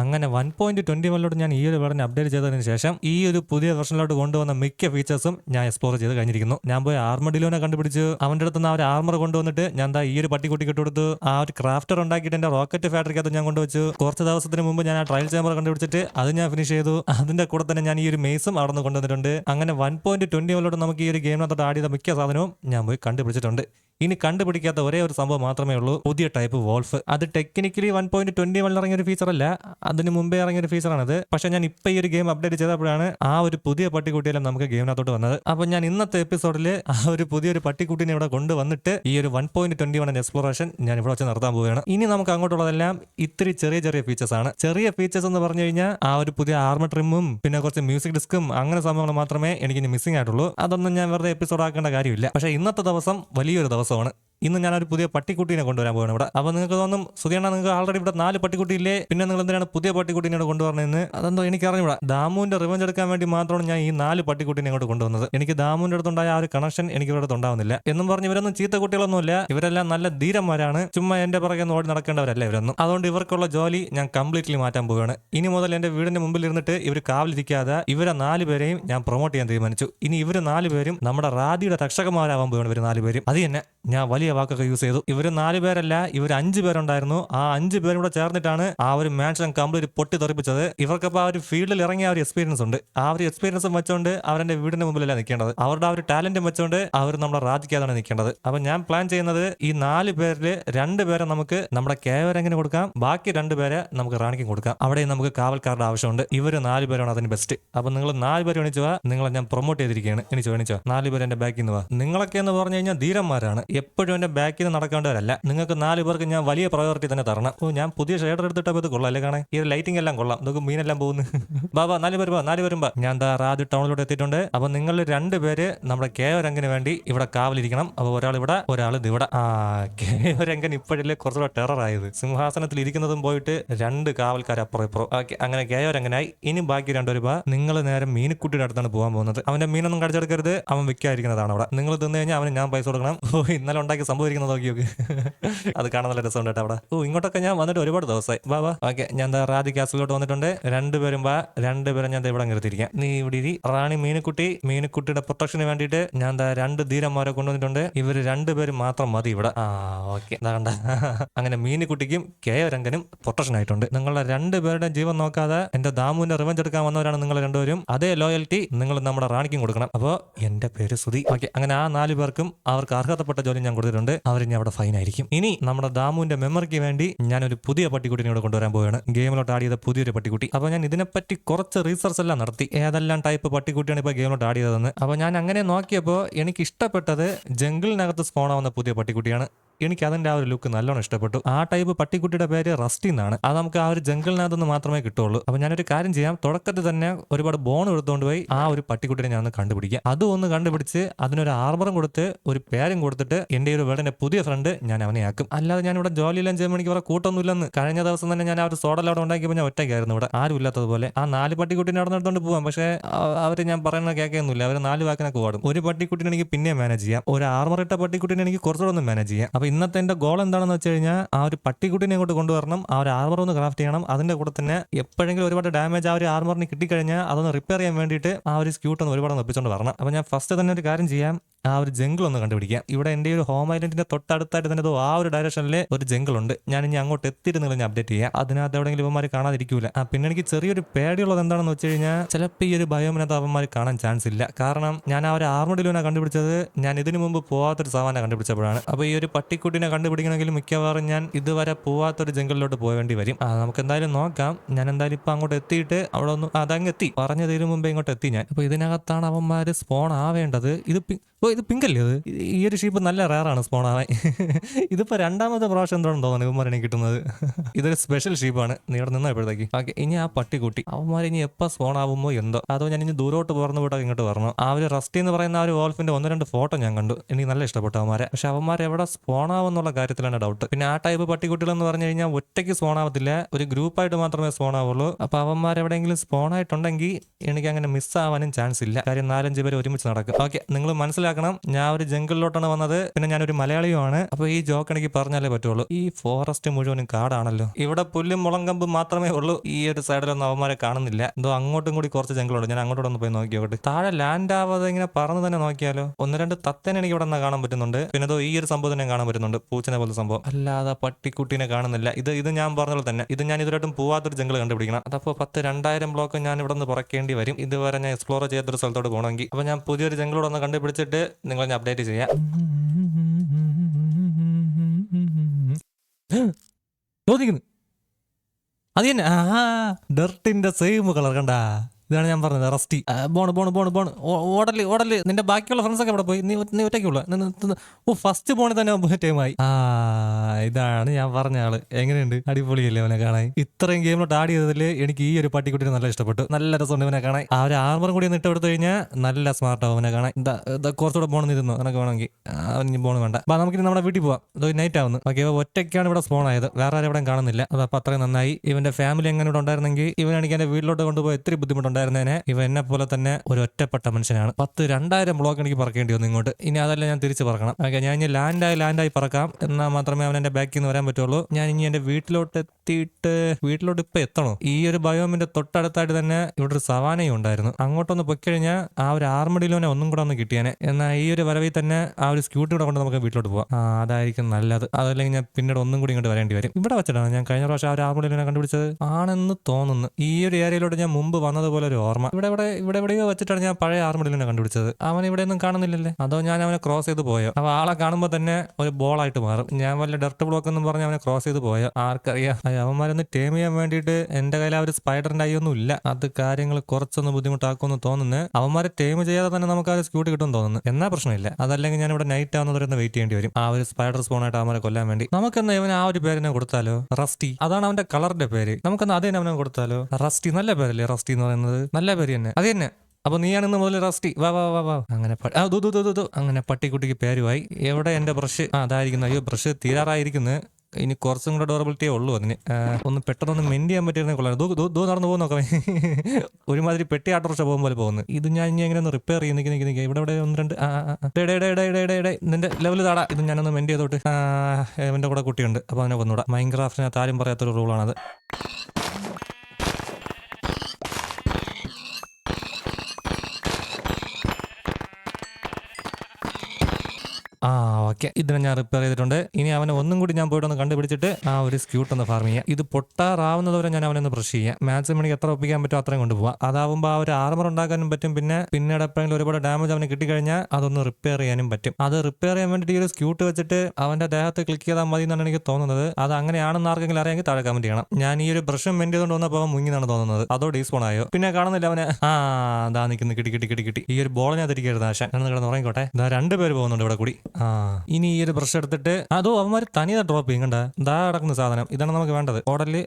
അങ്ങനെ one point twenty വണ്ണിലോട്ട് ഞാൻ ഈ ഒരു വേർഡിനെ അപ്ഡേറ്റ് ചെയ്തതിന് ശേഷം ഈ ഒരു പുതിയ വെർഷനിലോട്ട് കൊണ്ടുവന്ന മിക്ക ഫീച്ചേഴ്സും ഞാൻ എക്സ്പ്ലോർ ചെയ്ത് കഴിഞ്ഞിരിക്കുന്നു. ഞാൻ പോയി ആർമഡിലോനെ കണ്ടുപിടിച്ച് അവന്റെ അടുത്ത് ആ ഒരു ആർമർ കൊണ്ടുവന്നിട്ട് ഞാൻ എന്താ ഈ ഒരു പട്ടിക്കുട്ടി കിട്ടുകൊടുത്ത് ആ ഒരു ക്രാഫ്റ്റർ ഉണ്ടാക്കിയിട്ട് എന്റെ റോക്കറ്റ് ഫാക്ടറിക്കകത്ത് ഞാൻ കൊണ്ടുവച്ചു കുറച്ച് ദിവസത്തിന് മുമ്പ് ഞാൻ ആ ട്രയൽ ചേമ്പർ കണ്ടുപിടിച്ചിട്ട് അത് ഞാൻ ഫിനിഷ് ചെയ്തു. അതിന്റെ കൂടെ തന്നെ ഞാൻ ഈ ഒരു മെയ്സും അവിടെ നിന്ന് കൊണ്ടുവന്നിട്ടുണ്ട്. അങ്ങനെ വൺ പോയിന്റ് ട്വന്റി വണ്ണിലോട്ട് നമുക്ക് ഈ ഒരു ഗെയിമിനകത്തോട്ട് ചെയ്ത മിക്ക സാധനവും ഞാൻ പോയി കണ്ടുപിടിച്ചിട്ടുണ്ട്. ഇനി കണ്ടുപിടിക്കാത്ത ഒരേ ഒരു സംഭവം മാത്രമേ ഉള്ളൂ. പുതിയ ടൈപ്പ് വോൾഫ് അത് ടെക്നിക്കലി വൺ പോയിന്റ് ട്വന്റി വണ്ണിൽ ഇറങ്ങിയ ഒരു ഫീച്ചർ അല്ല. അതിന് മുമ്പേ ഇറങ്ങിയ ഒരു ഫീച്ചറാണത് പക്ഷെ ഞാൻ ഇപ്പൊ ഈ ഒരു ഗെയിം അപ്ഡേറ്റ് ചെയ്തപ്പോഴാണ് ആ ഒരു പുതിയ പട്ടിക്കുട്ടിയെല്ലാം നമുക്ക് ഗെയിമിനകത്തോട്ട് വന്നത്. അപ്പൊ ഞാൻ ഇന്നത്തെ എപ്പിസോഡിൽ ആ ഒരു പുതിയൊരു പട്ടിക്കുട്ടിനെ ഇവിടെ കൊണ്ടുവന്നിട്ട് ഈ ഒരു one point twenty one exploration ഞാൻ ഇവിടെ വെച്ച് നടത്താൻ പോവുകയാണ്. ഇനി നമുക്ക് അങ്ങോട്ടുള്ളതെല്ലാം ഇത്തിരി ചെറിയ ചെറിയ ഫീച്ചേഴ്സ് ആണ്. ചെറിയ ഫീച്ചേഴ്സ് എന്ന് പറഞ്ഞു കഴിഞ്ഞാൽ ആ ഒരു പുതിയ ആർമ ട്രിമ്മും പിന്നെ കുറച്ച് മ്യൂസിക് ഡിസ്കും അങ്ങനെ സംഭവങ്ങൾ മാത്രമേ എനിക്ക് മിസ്സിംഗ് ആയിട്ടുള്ളൂ. അതൊന്നും ഞാൻ വെറുതെ എപ്പിസോഡ് ആക്കേണ്ട കാര്യമില്ല. പക്ഷേ ഇന്നത്തെ ദിവസം വലിയൊരു ദിവസമാണ്. ഇന്ന് ഞാനൊരു പുതിയ പട്ടിക്കുട്ടീനെ കൊണ്ടുവരാൻ പോകണം ഇവിടെ. അപ്പൊ നിങ്ങൾക്ക് തോന്നും സുധിയണ്ണ നിങ്ങൾക്ക് ആൾറെഡി ഇവിടെ നാല് പട്ടിക്കുട്ടി ഇല്ലേ പിന്നെ നിങ്ങൾ എന്തിനാണ് പുതിയ പട്ടിക്കുട്ടീനെ ഇവിടെ കൊണ്ടുവരണമെന്ന് അതെന്തോ എനിക്ക് അറിഞ്ഞൂടാ ദാമുവിന്റെ റിവഞ്ച് എടുക്കാൻ വേണ്ടി മാത്രമാണ് ഞാൻ ഈ നാല് പട്ടിക്കുട്ടീനെ ഇങ്ങോട്ട് കൊണ്ടുവന്നത്. എനിക്ക് ദാമുവിന്റെ അടുത്തുണ്ടായ ആ ഒരു കണക്ഷൻ എനിക്ക് ഇവിടെ ഉണ്ടാവുന്നില്ല എന്നും പറഞ്ഞ് ഇവരൊന്നും ചീത്ത കുട്ടികളൊന്നുമില്ല. ഇവരെല്ലാം നല്ല ധീരന്മാരാണ്. ചുമ്മാ എന്റെ പുറകെ ഓടി നടക്കേണ്ടവരല്ല ഇവരൊന്നും. അതുകൊണ്ട് ഇവർക്കുള്ള ജോലി ഞാൻ കംപ്ലീറ്റ്ലി മാറ്റാൻ പോവുകയാണ് ഇനി മുതൽ എന്റെ വീടിന്റെ മുമ്പിൽ ഇരുന്നിട്ട് ഇവർ കാവലിരിക്കാതെ ഇവരെ നാല് പേരെയും ഞാൻ പ്രൊമോട്ട് ചെയ്യാൻ തീരുമാനിച്ചു. ഇനി ഇവർ നാല് പേരും നമ്മുടെ റാദിയുടെ രക്ഷകന്മാരാവാൻ പോവുകയാണ് ഇവർ നാല് പേരും. അത് തന്നെ ഞാൻ വലിയ വാക്കൊക്കെ യൂസ് ചെയ്തു. ഇവർ നാല് പേരല്ല ഇവർ അഞ്ചു പേരുണ്ടായിരുന്നു. ആ അഞ്ചു പേരും കൂടെ ചേർന്നിട്ടാണ് ആ ഒരു മാൻഷൻ കംപ്ലീറ്റ് പൊട്ടി തെറിപ്പിച്ചത് ഇവർക്കപ്പോൾ ആ ഒരു ഫീൽഡിൽ ഇറങ്ങിയ ഒരു എക്സ്പീരിയൻസ് ഉണ്ട്. ആ ഒരു എക്സ്പീരിയൻസും വെച്ചുകൊണ്ട് അവരുടെ വീടിന്റെ മുമ്പിലല്ല നിൽക്കേണ്ടത് അവരുടെ ആ ഒരു ടാലന്റും വെച്ചുകൊണ്ട് അവർ നമ്മുടെ റാജിക്കാതാണ് നിൽക്കേണ്ടത് അപ്പൊ ഞാൻ പ്ലാൻ ചെയ്യുന്നത് ഈ നാല് പേരിൽ രണ്ട് പേരെ നമുക്ക് നമ്മുടെ കേവരങ്ങിന് കൊടുക്കാം. ബാക്കി രണ്ട് പേരെ നമുക്ക് റാണിക്കും കൊടുക്കാം. അവിടെ നമുക്ക് കാവൽക്കാരുടെ ആവശ്യമുണ്ട്. ഇവർ നാല് പേരാണ് അതിന് ബെസ്റ്റ് അപ്പൊ നിങ്ങൾ നാല് പേര് എണിച്ചു നിങ്ങളെ ഞാൻ പ്രൊമോട്ട് ചെയ്തിരിക്കുകയാണ്. എണിച്ചോ എണിച്ചോ നാല് പേര് എന്റെ ബാക്കിൽ നിന്ന് വാ. നിങ്ങളൊക്കെ എന്ന് പറഞ്ഞു കഴിഞ്ഞാൽ ധീരന്മാരാണ്. എപ്പോഴും എന്റെ ബാക്കിൽ നിന്ന് നടക്കേണ്ടവരല്ല. നിങ്ങൾക്ക് നാല് പേർക്ക് ഞാൻ വലിയ പ്രയോറിറ്റി തന്നെ തരണം. ഓ ഞാൻ പുതിയ ഷെയ്ഡർ എടുത്തിട്ട് ഇത് കൊള്ളാം അല്ലേ കാണേ? ഈ ലൈറ്റിംഗ് എല്ലാം കൊള്ളാം. നമുക്ക് മീനെല്ലാം പോകുന്നു. ബാബാ നാല് പേര് നാല് പേരുമ്പോ ഞാൻ ദാ റാദ് ടൗണിലൂടെ എത്തിയിട്ടുണ്ട്. അപ്പൊ നിങ്ങൾ രണ്ട് പേര് നമ്മുടെ കേവരങ്കിന് വേണ്ടി ഇവിടെ കാവലിരിക്കണം. അപ്പൊ ഒരാൾ ഇവിടെ ഒരാൾ ഇത് ഇവിടെ. ആ കേവരങ്കൻ ഇപ്പോഴല്ലേ കുറച്ചുകൂടെ ടെറർ ആയത്. സിംഹാസനത്തിൽ ഇരിക്കുന്നതും പോയിട്ട് രണ്ട് കാവൽക്കാർ അപ്പുറം ഇപ്പുറം. ഓക്കെ അങ്ങനെ രംഗനായി ഇനി ബാക്കി രണ്ടുപേർ നിങ്ങൾ നേരെ മീനുക്കുട്ടിയുടെ അടുത്താണ് പോകാൻ പോകുന്നത്. അവന്റെ മീനൊന്നും കടിച്ചെടുക്കരുത്. അവൻ വിൽക്കാതിരിക്കുന്നതാണ് അവിടെ. നിങ്ങൾ തിന്നു കഴിഞ്ഞാൽ അവന് ഞാൻ പൈസ കൊടുക്കണം. ഓ ഇന്നലെ ഉണ്ടാക്കി സംഭവിക്കുന്നത് നോക്കി നോക്ക്. അത് കാണാൻ നല്ല രസമുണ്ട് അവിടെ. ഓ ഇങ്ങോട്ടൊക്കെ ഞാൻ വന്നിട്ട് ഒരുപാട് ദിവസമായി. വാ വാ. ഓക്കെ ഞാൻ എന്താ റാദി കാസിലോട്ട് വന്നിട്ടുണ്ട്. രണ്ടുപേരും വാ രണ്ടുപേരും ഞാൻ ഇവിടെ നിർത്തിയിരിക്കാം നീ ഇവിടെ ഇരി. റാണി മീനുക്കുട്ടി മീനുക്കുട്ടിയുടെ പ്രൊട്ടക്ഷന് വേണ്ടിയിട്ട് ഞാൻ എന്താ രണ്ട് ധീരന്മാരെ കൊണ്ടുവന്നിട്ടുണ്ട്. ഇവർ രണ്ടുപേരും മാത്രം മതി ഇവിടെ. ആ ഓക്കെ. കണ്ട. അങ്ങനെ മീനുക്കുട്ടിക്കും കെ രംഗനും പ്രൊട്ടക്ഷൻ ആയിട്ടുണ്ട്. നിങ്ങളുടെ രണ്ടുപേരുടെ ജീവൻ നോക്കാതെ എന്റെ ദാമുവിന്റെ റിവഞ്ച് എടുക്കാൻ വന്നവരാണ് നിങ്ങൾ രണ്ടുപേരും. അതേ ലോയൽറ്റി നിങ്ങൾ നമ്മുടെ റാണിക്കും കൊടുക്കണം. അപ്പോൾ എന്റെ പേര് സുതി ഓക്കെ അങ്ങനെ ആ നാല് പേർക്കും അവർക്ക് അർഹതപ്പെട്ട ജോലി ഞാൻ കൊടുത്തിട്ടുണ്ട്. അവർ ഇനി അവിടെ ഫൈൻ ആയിരിക്കും. ഇനി നമ്മുടെ ദാമുവിന്റെ മെമ്മറിക്ക് വേണ്ടി ഞാൻ ഒരു പുതിയ പട്ടിക്കുട്ടിനെ ഇവിടെ കൊണ്ടുവരാൻ പോവുകയാണ്. ഗെയിമിലോട്ട് ആഡ് ചെയ്ത പുതിയൊരു പട്ടിക്കുട്ടി. അപ്പോൾ ഞാൻ ഇതിനെപ്പറ്റി കുറച്ച് റീസർച്ച് എല്ലാം നടത്തി. ഏതെല്ലാം ടൈപ്പ് പട്ടിക്കുട്ടിയാണ് ഇപ്പോൾ ഗെയിമിലോട്ട് ആഡ് ചെയ്തതെന്ന്. അപ്പോൾ ഞാൻ അങ്ങനെ നോക്കിയപ്പോൾ എനിക്ക് ഇഷ്ടപ്പെട്ടത് ജംഗിളിനകത്ത് സ്പോൺ ആവുന്ന പുതിയ പട്ടിക്കുട്ടിയാണ്. എനിക്ക് അതിന്റെ ആ ഒരു ലുക്ക് നല്ലോണം ഇഷ്ടപ്പെട്ടു. ആ ടൈപ്പ് പട്ടിക്കുട്ടിയുടെ പേര് റസ്റ്റി എന്നാണ് അത് നമുക്ക് ആ ഒരു ജംഗിളിനകത്തുനിന്ന് മാത്രമേ കിട്ടുള്ളൂ അപ്പൊ ഞാനൊരു കാര്യം ചെയ്യാം. തുടക്കത്തിൽ തന്നെ ഒരുപാട് ബോൺ എടുത്തുകൊണ്ട് പോയി ആ ഒരു പട്ടിക്കുട്ടിനെ ഞാൻ കണ്ടുപിടിക്കുക കണ്ടുപിടിക്കാം. അതും ഒന്ന് കണ്ടുപിടിച്ച് അതിനൊരു ആർമറും കൊടുത്ത് ഒരു പേരും കൊടുത്തിട്ട് എന്റെ ഒരു വീടിന്റെ പുതിയ ഫ്രണ്ട് ഞാൻ അവനെ ആക്കും. അല്ലാതെ ഞാൻ ഇവിടെ ജോലിയിലും ചെയ്യുമ്പോൾ എനിക്ക് വേറെ കൂട്ടൊന്നുമില്ലെന്ന്. കഴിഞ്ഞ ദിവസം തന്നെ ഞാൻ ആ ഒരു സോഡൽ അവിടെ ഉണ്ടാക്കിയപ്പോൾ ഞാൻ ഒറ്റയ്ക്കായിരുന്നു ഇവിടെ. ആരും ഇല്ലാത്തതുപോലെ ആ നാല് പട്ടിക്കുട്ടിനെ അവിടെ നടന്നുകൊണ്ട് പോവാം. പക്ഷേ അവർ ഞാൻ പറയുന്നത് കേൾക്കുന്നില്ല അവർ നാല് വാക്കിനൊക്കെ പാടും. ഒരു പട്ടിക്കുട്ടിനെ എനിക്ക് പിന്നെ മാനേജ് ചെയ്യാം. ഒരു ആർമറിട്ട പട്ടിക്കുട്ടിനെ എനിക്ക് കുറച്ചുകൂടെ ഒന്ന് മാനേജ് ചെയ്യാം. അപ്പൊ ഇന്നത്തെ എന്റെ ഗോൾ എന്താണെന്ന് വെച്ച് കഴിഞ്ഞാൽ ആ ഒരു പട്ടിക്കുട്ടിനെ ഇങ്ങോട്ട് കൊണ്ടുവരണം ആ ഒരു ആർമർ ഒന്ന് ക്രാഫ്റ്റ് ചെയ്യണം. അതിന്റെ കൂടെ തന്നെ എപ്പോഴെങ്കിലും ഒരുപാട് ഡാമേജ് ആ ഒരു ആർമറിന് കിട്ടിക്കഴിഞ്ഞാൽ അതൊന്ന് റിപ്പയർ ചെയ്യാൻ വേണ്ടിയിട്ട് ആ ഒരു സ്ക്യൂട്ട് ഒന്ന് ഒരുപാട് ഒപ്പിച്ചുകൊണ്ട് വരണം. അപ്പൊ ഞാൻ ഫസ്റ്റ് തന്നെ ഒരു കാര്യം ചെയ്യാം. ആ ഒരു ജംഗിൾ ഒന്ന് കണ്ടുപിടിക്കാം. ഇവിടെ എന്റെ ഒരു ഹോം ഐലൻഡിന്റെ തൊട്ടടുത്തായിട്ട് തന്നെ ആ ഒരു ഡയറക്ഷനിൽ ഒരു ജംഗിൾ ഉണ്ട്. ഞാൻ ഇനി അങ്ങോട്ട് എത്തിയിരുന്നില്ല ഞാൻ അപ്ഡേറ്റ് ചെയ്യാം. അതിനകത്ത് എവിടെയെങ്കിലും ഇവന്മാർ കാണാതിരിക്കൂല. ആ പിന്നെ എനിക്ക് ചെറിയൊരു പേടിയുള്ളത് എന്താണെന്ന് വെച്ച് കഴിഞ്ഞാൽ ചിലപ്പോൾ ഈ ഒരു ബയോമിനകത്ത് അവന്മാർ കാണാൻ ചാൻസ് ഇല്ല. കാരണം ഞാൻ ആ ഒരു ആർമഡിലൂന കണ്ടുപിടിച്ചത്. ഞാൻ ഇതിനു മുമ്പ് പോവാത്തൊരു സാമാന കണ്ടുപിടിച്ചപ്പോഴാണ്. അപ്പോൾ ഈ ഒരു പട്ടിക്കുട്ടിനെ കണ്ടുപിടിക്കണമെങ്കിൽ മിക്കവാറും ഞാൻ ഇതുവരെ പോവാത്തൊരു ജംഗലിലോട്ട് പോകേണ്ടി വരും. ആ നമുക്ക് എന്തായാലും നോക്കാം. ഞാൻ എന്തായാലും ഇപ്പൊ അങ്ങോട്ട് എത്തിയിട്ട് അവിടെ ഒന്ന് അതങ്ങെത്തി പറഞ്ഞു തരും മുമ്പേ ഇങ്ങോട്ട് എത്തി ഞാൻ. അപ്പോൾ ഇതിനകത്താണ് അവന്മാർ സ്പോൺ ആവേണ്ടത്. ഇത് ഓ ഇത് പിങ്കല്ലേ അത് ഈ ഒരു ഷീപ്പ് നല്ല റയറാണ് സ്പോൺ ആവാൻ. ഇതിപ്പോ രണ്ടാമത്തെ പ്രാവശ്യം എന്താണെന്ന് തോന്നുന്നു ഇവന്മാരെ കിട്ടുന്നത്? ഇതൊരു സ്പെഷ്യൽ ഷീപ്പാണ് നീ ഇവിടെ നിന്നപ്പോഴത്തേക്ക് ഓക്കെ ഇനി ആ പട്ടിക്കുട്ടി അവന്മാർ ഇനി എപ്പോ സ്പോൺ ആവുമോ എന്തോ. അതോ ഞാൻ ഇനി ദൂരോട്ട് പോർന്നു പോയിട്ട് ഇങ്ങോട്ട് പറഞ്ഞു ആ ഒരു റസ്റ്റി എന്ന് പറയുന്ന ആ ഒരു വോൾഫിന്റെ ഒന്ന് രണ്ട് ഫോട്ടോ ഞാൻ കണ്ടു. എനിക്ക് നല്ല ഇഷ്ടപ്പെട്ടു അവന്മാരെ. പക്ഷെ അവന്മാർ എവിടെ സ്പോൺ ആവുന്നുള്ള കാര്യത്തിലാണ് ഡൗട്ട് പിന്നെ ആ ടൈപ്പ് പട്ടിക്കുട്ടികൾ എന്ന് പറഞ്ഞു കഴിഞ്ഞാൽ ഒറ്റയ്ക്ക് സ്പോൺ ആവത്തില്ല. ഒരു ഗ്രൂപ്പായിട്ട് മാത്രമേ സ്പോൺ ആവുള്ളൂ. അപ്പൊ അവന്മാർ എവിടെയെങ്കിലും സ്പോൺ ആയിട്ടുണ്ടെങ്കിൽ എനിക്ക് അങ്ങനെ മിസ് ആവാനും ചാൻസ് ഇല്ല. കാര്യം നാലഞ്ച് പേര് ഒരുമിച്ച് നടക്കും. ഓക്കെ നിങ്ങൾ മനസ്സിലാക്കുക മനസ്സിലാക്കണം. ഞാൻ ഒരു ജംഗിളിലോട്ടാണ് വന്നത്. പിന്നെ ഞാനൊരു മലയാളിയുമാണ്. അപ്പൊ ഈ ജോക്ക് എനിക്ക് പറഞ്ഞാലേ പറ്റുള്ളൂ. ഈ ഫോറസ്റ്റ് മുഴുവനും കാടാണല്ലോ. ഇവിടെ പുല്ലും മുളങ്കമ്പും മാത്രമേ ഉള്ളൂ. ഈ ഒരു സൈഡിലൊന്നും അവന്മാരെ കാണുന്നില്ല. എന്തോ അങ്ങോട്ടും കൂടി കുറച്ച് ജംഗിളുണ്ട്. ഞാൻ അങ്ങോട്ടും ഒന്ന് പോയി നോക്കിയോട്ടെ താഴെ ലാൻഡ് ആവാതെ ഇങ്ങനെ പറന്ന് തന്നെ നോക്കിയാലോ? ഒന്ന് രണ്ട് തത്തേനെ എനിക്ക് ഇവിടെ നിന്ന് കാണാൻ പറ്റുന്നുണ്ട്. പിന്നെ ഈ ഒരു സംഭവം തന്നെ കാണാൻ പറ്റുന്നുണ്ട്. പൂച്ചനെ പോലത്തെ സംഭവം. അല്ലാതെ പട്ടിക്കുട്ടീനെ കാണുന്നില്ല. ഇത് ഇത് ഞാൻ പറഞ്ഞത് തന്നെ. ഇത് ഞാൻ ഇതുവരായിട്ടും പോവാത്തൊരു ജംഗിൾ കണ്ടുപിടിക്കണം. അതപ്പോൾ പത്ത് രണ്ടായിരം ബ്ലോക്ക് ഞാൻ ഇവിടെ നിന്ന് പുറക്കേണ്ടി വരും. ഇതുവരെ ഞാൻ എക്സ്പ്ലോർ ചെയ്യാത്തൊരു സ്ഥലത്തോട്ട് പോകണമെങ്കിൽ. അപ്പോൾ ഞാൻ പുതിയൊരു ജംഗിളോട് ഒന്ന് കണ്ടുപിടിച്ചിട്ട് നിങ്ങളെ ഞാൻ അപ്ഡേറ്റ് ചെയ്യാം. ചോദിക്കുന്നു. അത് തന്നെ. ആ ഡർട്ടിന്റെ സെയിം കളർ കണ്ടാ. ഇതാണ് ഞാൻ പറഞ്ഞത് Rusty. Bone bone bone bone. ഓടൽ ഓടൽ. നിന്റെ ബാക്കിയുള്ള ഫ്രണ്ട്സ് ഒക്കെ ഇവിടെ പോയി? നീ നീ ഒറ്റയ്ക്കുള്ള? ഓ ഫസ്റ്റ് ബോണിൽ തന്നെ ടൈമായി ആ ഇതാണ് ഞാൻ പറഞ്ഞ ആൾ. എങ്ങനെയുണ്ട്? അടിപൊളിയല്ലേ അവനെ കാണാൻ. ഇത്രയും ഗെയിമിലോട്ട് ആഡ് ചെയ്തതിൽ എനിക്ക് ഈ ഒരു പട്ടിക്കുട്ടിനെ നല്ല ഇഷ്ടപ്പെട്ടു. നല്ല രസമുണ്ട് ഇവനെ കാണാൻ. ആ ഒരു ആർമറും കൂടി ഒന്ന് ഇട്ടെടുത്തു കഴിഞ്ഞാൽ നല്ല സ്മാർട്ട് ആവും അവനെ കാണാൻ. കുറച്ചുകൂടെ പോണെന്ന് ഇരുന്നു? നിനക്ക് വേണമെങ്കിൽ. അവന് പോണ് വേണ്ട. അപ്പൊ നമുക്ക് നമ്മുടെ വീട്ടിൽ പോവാം. ഇത് നൈറ്റ് ആവുന്നു. ഓക്കെ ഒറ്റയ്ക്കാണ് ഇവിടെ സ്പോൺ ആയത്. വേറെ ആരും ഇവിടെ കാണുന്നില്ല. അപ്പൊ അത്രയും നന്നായി. ഇവന്റെ ഫാമിലി എങ്ങനെ ഇവിടെ ഉണ്ടായിരുന്നെങ്കിൽ ഇവനാണെങ്കിൽ എന്റെ വീട്ടിലോട്ട് കൊണ്ടുപോയി ഒത്തിരി ബുദ്ധിമുട്ടുണ്ടായിരുന്നേനെ ഇവ എന്നെ പോലെ തന്നെ ഒരു ഒറ്റപ്പെട്ട മനുഷ്യനാണ്. പത്ത് രണ്ടായിരം ബ്ലോക്ക് എനിക്ക് പറക്കേണ്ടി വന്നു ഇങ്ങോട്ട്. ഇനി അതല്ല ഞാൻ തിരിച്ച് പറക്കണം. ഓക്കെ ഞാൻ ഇനി ലാൻഡായി ലാൻഡായി പറക്കാം. എന്നാൽ മാത്രമേ അവൻ എന്റെ ബാക്കിൽ നിന്ന് വരാൻ പറ്റുള്ളൂ. ഞാൻ ഇനി എന്റെ വീട്ടിലോട്ട് എത്തിയിട്ട് വീട്ടിലോട്ട് ഇപ്പൊ എത്തണോ? ഈ ഒരു ബയോമിന്റെ തൊട്ടടുത്തായിട്ട് തന്നെ ഇവിടെ ഒരു സവാനയും ഉണ്ടായിരുന്നു. അങ്ങോട്ടൊന്ന് പൊയ്ക്കഴിഞ്ഞാൽ ആ ഒരു ആർമഡിലോനെ ഒന്നും കൂടെ ഒന്ന് കിട്ടിയാനെ. എന്നാൽ ഈ ഒരു വരവിൽ തന്നെ ആ ഒരു സ്കൂട്ടി കൂടെ കൊണ്ട് നമുക്ക് വീട്ടിലോട്ട് പോവാം. അതായിരിക്കും നല്ലത്. അതല്ലെങ്കിൽ ഞാൻ പിന്നീട് ഒന്നും കൂടി ഇങ്ങോട്ട് വരേണ്ടി വരും. ഇവിടെ വെച്ചിട്ടാണ് ഞാൻ കഴിഞ്ഞ പ്രാവശ്യം ആ ഒരു ആർമഡിലോനെ കണ്ടുപിടിച്ചത്? ആണെന്ന് തോന്നുന്നു. ഈ ഒരു ഏരിയയിലോട്ട് ഞാൻ മുമ്പ് വന്നതുപോലെ ഒരു ഓർമ്മ. ഇവിടെ ഇവിടെ ഇവിടെ എവിടെയോ വെച്ചിട്ടാണ് ഞാൻ പഴയ ആർമഡിലിനെ കണ്ടുപിടിച്ചത്. അവൻ ഇവിടെ ഒന്നും കാണുന്നില്ലല്ലേ? അതോ ഞാൻ അവനെ ക്രോസ് ചെയ്ത് പോയോ? അപ്പൊ ആളെ കാണുമ്പോൾ തന്നെ ഒരു ബോൾ ആയിട്ട് മാറും. ഞാൻ വല്ല ഡെർട്ട് ബ്ലോക്ക് എന്ന് പറഞ്ഞ് അവനെ ക്രോസ് ചെയ്ത് പോയോ? ആർക്കറിയാം. അവന്മാരൊന്ന് ടേം ചെയ്യാൻ വേണ്ടിയിട്ട് എന്റെ കയ്യിൽ ആ ഒരു സ്പൈഡറിന്റെ ഒന്നും ഇല്ല. അത് കാര്യങ്ങൾ കുറച്ചൊന്ന് ബുദ്ധിമുട്ടാക്കുമെന്ന് തോന്നുന്നു. അവന്മാരെ ടേം ചെയ്യാതെ തന്നെ നമുക്ക് ആ ഒരു സ്ക്യൂട്ടി കിട്ടും തോന്നുന്നു. എന്നാ പ്രശ്നമില്ല. അതല്ലെങ്കിൽ ഞാൻ ഇവിടെ നൈറ്റ് ആവുന്നവരെ ഒന്ന് വെയിറ്റ് ചെയ്യേണ്ടി വരും. ആ ഒരു സ്പൈഡർ സ്പോൺ ആയിട്ട് അവന്മാരെ കൊല്ലാൻ വേണ്ടി. നമുക്കെന്ന് ഇവൻ ആ ഒരു പേരിനെ കൊടുത്താലോ? റസ്റ്റി അതാണ് അവന്റെ കളറിന്റെ പേര്. നമുക്കെന്ന് തന്നെ അവനെ കൊടുത്താലോ? റസ്റ്റി നല്ല പേരല്ലേ റസ്റ്റി എന്ന് പറയുന്നത്? നല്ല പേര് തന്നെ. അത് തന്നെ. അപ്പൊ നീയാണ് ഇന്ന് മുതൽ റസ്റ്റി. വാ വാ വാ വാ. അങ്ങനെ. അങ്ങനെ പട്ടിക്കുട്ടിക്ക് പേരുമായി. എവിടെ എന്റെ ബ്രഷ്? അതായിരിക്കുന്നു. അയ്യോ ബ്രഷ് തീരാറായിരിക്കുന്നു. ഇനി കുറച്ചും കൂടെ ഡോറബിലിറ്റിയേ ഉള്ളൂ അതിന്. ഒന്ന് പെട്ടെന്ന് മെൻഡ് ചെയ്യാൻ പറ്റിയിരുന്ന കൊള്ളാം ദൂ നടന്നു പോകുന്ന നോക്കാം ഒരുമാതിരി പെട്ടി ആട്ടോറിച്ച പോകും പോലെ പോകുന്നു. ഇത് ഞാൻ ഇനി എങ്ങനെ ഒന്ന് റിപ്പയർ ചെയ്യും? നിൽക്കി നിൽക്കി നിൽക്കി ഇവിടെ ഇവിടെ ഒന്ന് രണ്ട്. നിന്റെ ലെവൽ താടാ. ഇത് ഞാനൊന്ന് മെൻഡ് ചെയ്തോട്ട്. എന്റെ കൂടെ കുട്ടിയുണ്ട്. അപ്പൊ അവനെ കൊന്നുകൂടാ മൈൻക്രാഫ്റ്റിനകത്ത് ആരും പറയാത്തൊരു റൂളാണത് ഓക്കെ ഇതിനെ ഞാൻ റിപ്പയർ ചെയ്തിട്ടുണ്ട്. ഇനി അവനെ ഒന്നും കൂടി ഞാൻ പോയിട്ട് ഒന്ന് കണ്ടുപിടിച്ചിട്ട് ആ ഒരു സ്ക്യൂട്ട് ഒന്ന് ഫാർം ചെയ്യാം. ഇത് പൊട്ടാറാവുന്നതുവരെ ഞാൻ അവനെ ഒന്ന് ബ്രഷ് ചെയ്യാം. മാക്സിമം എനിക്ക് എത്ര ഒപ്പിക്കാൻ പറ്റുമോ അത്രയും കൊണ്ടുപോകാം അതാവുമ്പോൾ ആ ഒരു ആർമർ ഉണ്ടാക്കാനും പറ്റും. പിന്നെ പിന്നീട് എപ്പോഴെങ്കിലും ഒരുപാട് ഡാമേജ് അവന് കിട്ടിക്കഴിഞ്ഞാൽ അതൊന്ന് റിപ്പയർ ചെയ്യാനും പറ്റും. അത് റിപ്പയർ ചെയ്യാൻ വേണ്ടിയിട്ട് ഈ ഒരു സ്ക്യൂട്ട് വെച്ചിട്ട് അവന്റെ ദേഹത്ത് ക്ലിക്ക് ചെയ്താൽ മതി എന്നാണ് എനിക്ക് തോന്നുന്നത്. അത് അങ്ങനെയാണെന്ന് ആർക്കെങ്കിലും അറിയാമെങ്കിൽ താഴെ കമന്റ് ചെയ്യണം. ഞാൻ ഈ ഒരു ബ്രഷും മെന്റ് ചെയ്തുകൊണ്ട് വന്നപ്പോൾ മുങ്ങിന്നാണ് തോന്നുന്നത്. അതോ ഡീസ്പോൺ ആയോ? പിന്നെ കാണുന്നില്ല അവനെ. ആ ദാ നിൽക്കുന്നു. കിട്ടി കിട്ടി കിട്ടി കിട്ടി. ഈ ഒരു ബോളിനെ തിരിക്കരുത് ആശാൻ. കിടന്ന് ഉറങ്ങിക്കോട്ടെ. രണ്ട് പേര് പോകുന്നുണ്ട് ഇവിടെ കൂടി. ആ. ഇനി ഈ ഒരു ബ്രഷ് എടുത്തിട്ട് അതോ അവന്മാർ തനിയെ ഡ്രോപ്പ് ചെയ്യും കണ്ട? ദാ അടക്കുന്ന സാധനം. ഇതാണ് നമുക്ക് വേണ്ടത്. ഓർഡറിൽ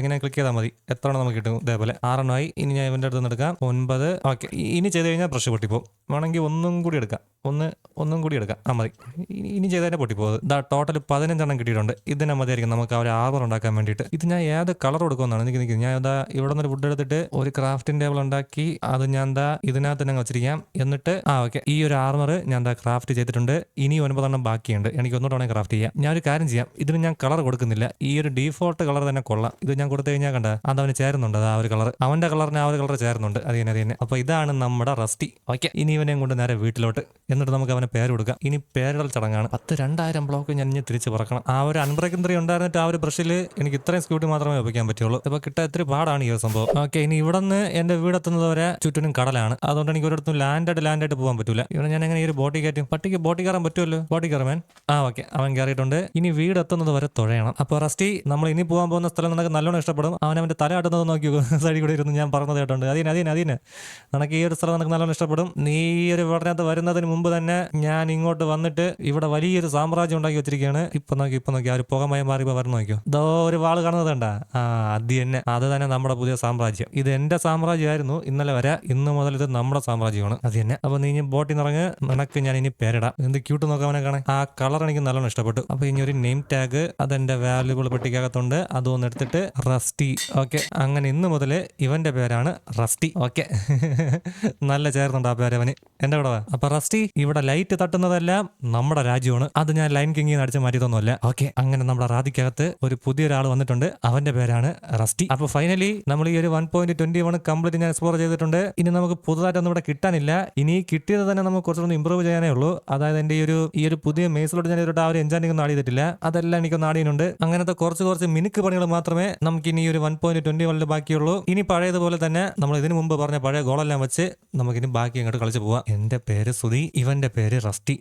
ഇങ്ങനെ ക്ലിക്ക് ചെയ്താൽ മതി. എത്ര നമുക്ക് കിട്ടും ഇതേപോലെ? ആറെണ്ണമായി ഇനി ഞാൻ ഇവന്റെ അടുത്ത് എടുക്കാം. ഒൻപത്. ഓക്കെ. ഇനി ചെയ്ത് കഴിഞ്ഞാൽ ബ്രഷ് പൊട്ടിപ്പോകും വേണമെങ്കിൽ ഒന്നും കൂടി എടുക്കാം. ഒന്ന് ഒന്നും കൂടി എടുക്കാം. ആ മതി. ഇനി- ചെയ്തതിനെ പൊട്ടിപ്പോകും ദാ ടോട്ടൽ പതിനഞ്ചെണ്ണം കിട്ടിയിട്ടുണ്ട്. ഇതിനെ മതിയായിരിക്കും നമുക്ക് ആ ഒരു ആർബർ ഉണ്ടാക്കാൻ വേണ്ടിയിട്ട്. ഇത് ഞാൻ ഏത് കളർ കൊടുക്കുമെന്നാണ്? എനിക്ക് നിൽക്കുന്നത് ഞാൻ ഇതാ ഇവിടെ നിന്ന് ഫുഡ് എടുത്തിട്ട് ഒരു ക്രാഫ്റ്റിംഗ് ടേബിൾ ഉണ്ടാക്കി അത് ഞാൻ എന്താ ഇതിനകത്ത് തന്നെ വെച്ചിരിക്കാം. എന്നിട്ട് ആ ഓക്കെ. ഈ ഒരു ആർമർ ഞാൻ എന്താ ക്രാഫ്റ്റ് ചെയ്തിട്ടുണ്ട്. ഇനി ഒൻപതെണ്ണം ബാക്കിയുണ്ട്. എനിക്ക് ഒന്നുകൂടെ ക്രാഫ്റ്റ് ചെയ്യാം. ഞാൻ ഒരു കാര്യം ചെയ്യാം. ഇതിന് ഞാൻ കളർ കൊടുക്കുന്നില്ല. ഈ ഒരു ഡീഫോൾട്ട് കളർ തന്നെ കൊള്ളാം. ഇത് ഞാൻ കൊടുത്തു കഴിഞ്ഞാൽ കണ്ട? അത് അവന് ചേരുന്നുണ്ട്. ആ ഒരു കളർ അവന്റെ കളറിന് ആ ഒരു കളർ ചേരുന്നുണ്ട്. അത് തന്നെ തന്നെ. അപ്പൊ ഇതാണ് നമ്മുടെ റസ്റ്റി ഓക്കെ. ഇനി ഇവനെയും കൊണ്ട് നേരെ വീട്ടിലോട്ട്. എന്നിട്ട് നമുക്ക് അവനെ പേര് കൊടുക്കാം. ഇനി പേരിടൽ ചടങ്ങാണ്. പത്ത് രണ്ടായിരം ബ്ലോക്ക് ഞാൻ ഇനി തിരിച്ച് പറക്കണം. ആ ഒരു അൺബ്രേക്കിംഗ് ത്രീ ഉണ്ടായിരുന്നിട്ട് ആ ഒരു ബ്രഷിൽ എനിക്ക് ഇത്രയും സ്ക്യൂട്ടി മാത്രമേ ഉപയോഗിക്കാൻ പറ്റുള്ളൂ. അപ്പൊ കിട്ടാൻ ഇത്തിരി പാടാണ് ഈ ഒരു സംഭവം. ഓക്കെ ഇനി ഇവിടെ നിന്ന് എന്റെ വീടെത്തുന്നത് വരെ ചുറ്റിനും കടലാണ്. അതുകൊണ്ട് എനിക്ക് ഒരിടത്തും ലാൻഡായിട്ട് ലാൻഡായിട്ട് പോകാൻ പറ്റൂല. ഇവിടെ ഞാൻ എങ്ങനെ ഈ ഒരു ബോട്ടി കയറ്റും? പട്ടിക്ക് ബോട്ടി കയറാൻ പറ്റുമല്ലോ ബോട്ടി കയറാൻ ആ ഓക്കെ. അവൻ കയറിയിട്ടുണ്ട് ഇനി വീട് എത്തുന്നത് വരെ തുഴയണം. അപ്പൊ റസ്റ്റി നമ്മൾ ഇനി പോകാൻ പോകുന്ന സ്ഥലം നിനക്ക് നല്ലോണം ഇഷ്ടപ്പെടും. അവൻ അവന്റെ തല ആട്ടുന്നത് നോക്കി സൈഡിൽ കൂടെ ഇരുന്ന് ഞാൻ പറഞ്ഞത് കേട്ടുണ്ട് അതിന് അതിന് അതിന്. നിനക്ക് ഈ ഒരു സ്ഥലം നിനക്ക് നല്ലോണം ഇഷ്ടപ്പെടും. നീ ഈ ഒരു വീടിനകത്ത് വരുന്നതിന് മുമ്പ് തന്നെ ഞാൻ ഇങ്ങോട്ട് വന്നിട്ട് ഇവിടെ വലിയൊരു സാമ്രാജ്യം ഉണ്ടാക്കി വെച്ചിരിക്കുകയാണ്. ഇപ്പൊ നോക്കി ഇപ്പൊ നോക്കി. ആ ഒരു പുകമയം മാറി വരണം നോക്കിയോ. ഇതോ ഒരു വാൾ കാണുന്നത് ആ അത് തന്നെ. അത് തന്നെ നമ്മുടെ പുതിയ സാമ്രാജ്യം. ഇത് എന്റെ സാമ്രാജ്യമായിരുന്നു. ഇന്നലെ വരെ ഇന്ന് മുതൽ ഇത് നമ്മുടെ സാമ്രാജ്യമാണ്. അത് തന്നെ. അപ്പൊ നീ ഇനി ബോട്ടിൽ നിറങ്ങ് നിനക്ക് ഞാൻ ഇനി പേരിടാം. എന്ത് ക്യൂട്ട് നോക്കാം അവനെ കാണാൻ. ആ കളർ എനിക്ക് നല്ലോണം ഇഷ്ടപ്പെട്ടു. അപ്പൊ ഇനി ഒരു നെയിം ടാഗ് അതെന്റെ വാല്യുബിൾ പെട്ടിക്കകത്തുണ്ട്. അതൊന്ന് എടുത്തിട്ട് റസ്റ്റി ഓക്കെ അങ്ങനെ ഇന്ന് മുതൽ ഇവന്റെ പേരാണ് റസ്റ്റി ഓക്കെ നല്ല ചേർന്നുണ്ട് ആ പേര് അവന്. എന്റെ കൂടെ അപ്പൊ റസ്റ്റി ഇവിടെ ലൈറ്റ് തട്ടുന്നതെല്ലാം നമ്മുടെ രാജ്യമാണ്. അത് ഞാൻ ലൈൻ കിങ്ങിൽ നിന്ന് അടിച്ച് മാറ്റിയതൊന്നുമല്ല. ഓക്കെ അങ്ങനെ നമ്മുടെ റാദിക്കകത്ത് ഒരു പുതിയൊരാൾ വന്നിട്ടുണ്ട്. അവന്റെ പേരാണ് റസ്റ്റി അപ്പൊ ഫൈനലി നമ്മൾ ഈ ഒരു one point twenty one complete ഞാൻ എക്സ്പ്ലോർ ചെയ്തിട്ടുണ്ട്. ഇനി നമുക്ക് പുതുതായിട്ടൊന്നും ഇവിടെ കിട്ടാനില്ല. ഇനി കിട്ടിയത് തന്നെ നമുക്ക് കുറച്ചുകൂടി ഇമ്പ്രൂവ് ചെയ്യാനേ ഉള്ളൂ. അതായത് എന്റെ ഈ ഒരു ഈ ഒരു പുതിയ മേസിലോട്ട് ഞാൻ ഇവരുടെ ആ ഒരു എൻജാനിങ് ഒന്നും ആഡ് ചെയ്തിട്ടില്ല. അതെല്ലാം എനിക്ക് ചെയ്യുന്നുണ്ട് അങ്ങനത്തെ കുറച്ച് കുറച്ച് മിനുക്ക് പണികൾ മാത്രമേ നമുക്ക് ഇനി ഒരു വൺ പോയിന്റ് ട്വന്റി വണ്ണിൽ ബാക്കിയുള്ളൂ. ഇനി പഴയതുപോലെ തന്നെ നമ്മൾ ഇതിനു മുമ്പ് പറഞ്ഞ പഴയ ഗോളെല്ലാം വെച്ച് നമുക്കിനി ബാക്കി ഇങ്ങോട്ട് കളിച്ചു പോവാം. എന്റെ പേര് സുധി ഇവന്റെ പേര് റസ്റ്റി.